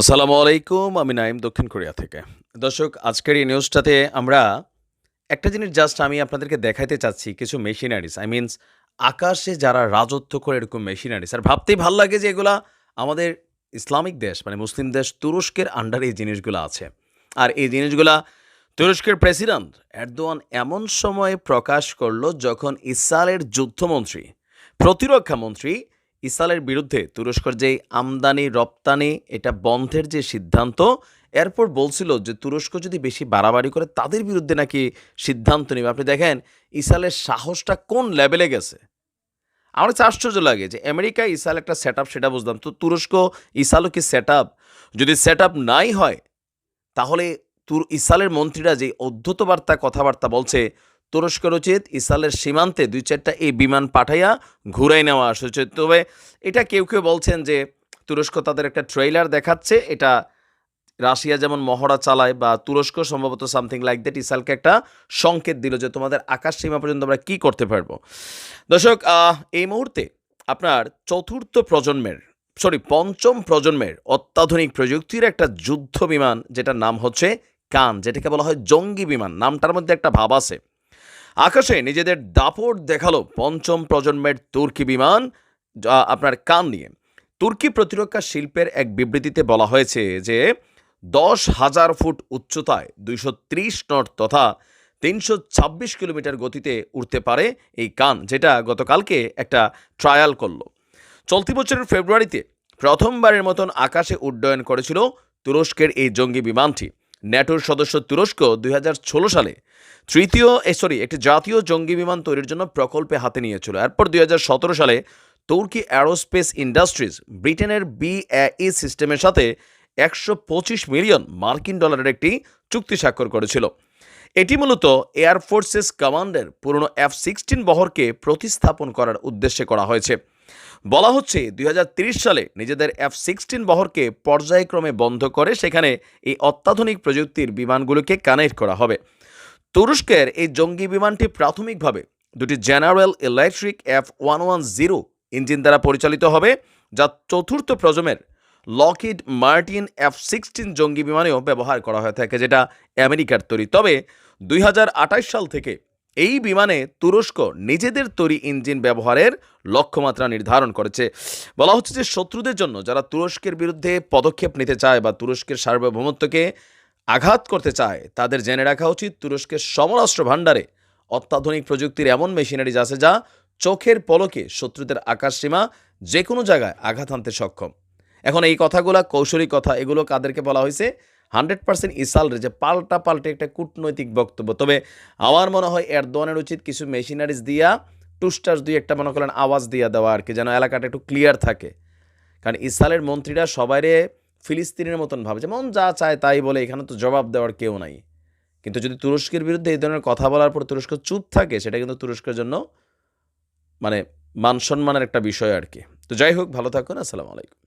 আসসালামু আলাইকুম, আমি নাইম দক্ষিণ কোরিয়া থেকে। দর্শক, আজকের এই নিউজটাতে আমরা একটা জিনিস জাস্ট আমি আপনাদেরকে দেখাইতে চাচ্ছি, কিছু মেশিনারিস আই মিনস আকাশে যারা রাজত্ব করে এরকম মেশিনারিস আর ভাবতেই ভালো লাগে যে এগুলা আমাদের ইসলামিক দেশ মানে মুসলিম দেশ, তুরস্কের আন্ডারে এই জিনিসগুলো আছে। আর এই জিনিসগুলা তুরস্কের প্রেসিডেন্ট এরদোয়ান এমন সময়ে প্রকাশ করল যখন ইসরায়েলের যুদ্ধমন্ত্রী, প্রতিরক্ষা মন্ত্রী ইসরায়েলের বিরুদ্ধে তুরস্কর যে আমদানি, রপ্তানি, এটা বন্ধের যে সিদ্ধান্ত, এরপর বলছিল যে তুরস্ক যদি বেশি বাড়াবাড়ি করে তাদের বিরুদ্ধে নাকি সিদ্ধান্ত নেবে। আপনি দেখেন, ইসরায়েলের সাহসটা কোন লেভেলে গেছে? আমার কাছে আশ্চর্য লাগে যে আমেরিকা ইসরায়েল একটা সেট সেটা বুঝলাম। তো তুরস্ক, ইসরায়েলও কি সেট যদি সেট নাই হয়, তাহলে তুর, ইসরায়েলের মন্ত্রীরা যে অধ্যত বার্তা কথাবার্তা বলছে তুরস্কের উচিত ইসরায়েলের সীমান্তে দুই চারটা এই বিমান পাঠাইয়া ঘুরাই নেওয়া আসা উচিত তবে এটা কেউ কেউ বলছেন যে তুরস্ক তাদের একটা ট্রেইলার দেখাচ্ছে, এটা রাশিয়া যেমন মহড়া চালায় বা তুরস্ক সম্ভবত সামথিং লাইক দ্যাট ইসরায়েলকে একটা সংকেত দিল যে তোমাদের আকাশ সীমা পর্যন্ত আমরা কী করতে পারব। দর্শক এই মুহূর্তে আপনার চতুর্থ প্রজন্মের, সরি, পঞ্চম প্রজন্মের অত্যাধুনিক প্রযুক্তির একটা যুদ্ধ বিমান যেটার নাম হচ্ছে কান, যেটাকে বলা হয় জঙ্গি বিমান, নামটার মধ্যে একটা ভাব আছে। আকাশে নিজেদের দাপট দেখাল পঞ্চম প্রজন্মের তুর্কি বিমান আপনার কান নিয়ে। তুর্কি প্রতিরক্ষা শিল্পের এক বিবৃতিতে বলা হয়েছে যে, দশ হাজার ফুট উচ্চতায় দুইশো ত্রিশ নট তথা তিনশো ছাব্বিশ কিলোমিটার গতিতে উঠতে পারে এই কান, যেটা গতকালকে একটা ট্রায়াল করল। চলতি বছরের ফেব্রুয়ারিতে প্রথমবারের মতন আকাশে উড্ডয়ন করেছিল তুরস্কের এই জঙ্গি বিমানটি। ন্যাটোর সদস্য তুরস্ক দুই হাজার ষোলো সালে তৃতীয় সরি, একটি জাতীয় জঙ্গি বিমান তৈরির জন্য প্রকল্পে হাতে নিয়েছিল। এরপর দুই হাজার সতেরো সালে তুর্কি অ্যারোস্পেস ইন্ডাস্ট্রিজ ব্রিটেনের বিএই সিস্টেমের সাথে একশো পঁচিশ মিলিয়ন মার্কিন ডলারের একটি চুক্তি স্বাক্ষর করেছিল। এটি মূলত এয়ারফোর্সেস কমান্ডের পুরনো এফ সিক্সটিন বহরকে প্রতিস্থাপন করার উদ্দেশ্যে করা হয়েছে। বলা হচ্ছে দুই সালে নিজেদের এফ সিক্সটিন বহরকে পর্যায়ক্রমে বন্ধ করে সেখানে এই অত্যাধুনিক প্রযুক্তির বিমানগুলোকে কানেক্ট করা হবে। তুরস্কের এই জঙ্গি বিমানটি প্রাথমিকভাবে দুটি general electric F one one zero engine দ্বারা পরিচালিত হবে, যা চতুর্থ প্রজন্মের লকিড মার্টিন এফ সিক্সটিন জঙ্গি বিমানেও ব্যবহার করা হয়ে থাকে, যেটা আমেরিকার তৈরি। তবে দুই হাজার আঠাশ সাল থেকে এই বিমানে তুরস্ক নিজেদের তৈরি ইঞ্জিন ব্যবহারের লক্ষ্যমাত্রা নির্ধারণ করেছে। বলা হচ্ছে যে শত্রুদের জন্য যারা তুরস্কের বিরুদ্ধে পদক্ষেপ নিতে চায় বা তুরস্কের সার্বভৌমত্বকে আঘাত করতে চায়, তাদের জেনে রাখা উচিত তুরস্কের সমরাষ্ট্র ভাণ্ডারে অত্যাধুনিক প্রযুক্তির এমন মেশিনারিজ আছে যা চোখের পলকে শত্রুদের আকাশসীমা যে কোনো জায়গায় আঘাত আনতে সক্ষম। এখন এই কথাগুলো কৌশলী কথা, এগুলো কাদেরকে বলা হয়েছে? হান্ড্রেড পার্সেন্ট ইসালরে যে পাল্টা পাল্টে একটা কূটনৈতিক বক্তব্য। তবে আমার মনে হয় এরদোয়ানের উচিত কিছু মেশিনারিজ দিয়া টুস্টাস দুই একটা মনে করেন আওয়াজ দিয়া দেওয়া আর কি, যেন এলাকাটা একটু ক্লিয়ার থাকে। কারণ ইসরায়েলের মন্ত্রীরা সবাইরে ফিলিস্তিনের মতন ভাবে, যেমন যা চায় তাই বলে, এখানে তো জবাব দেওয়ার কেউ নাই। কিন্তু যদি তুরস্কের বিরুদ্ধে এই ধরনের কথা বলার পর তুরস্ক চুপ থাকে, সেটা কিন্তু তুরস্কের জন্য মানে মান সম্মানের একটা বিষয় আর কি। তো যাই হোক, ভালো থাকুন, আসসালামু আলাইকুম।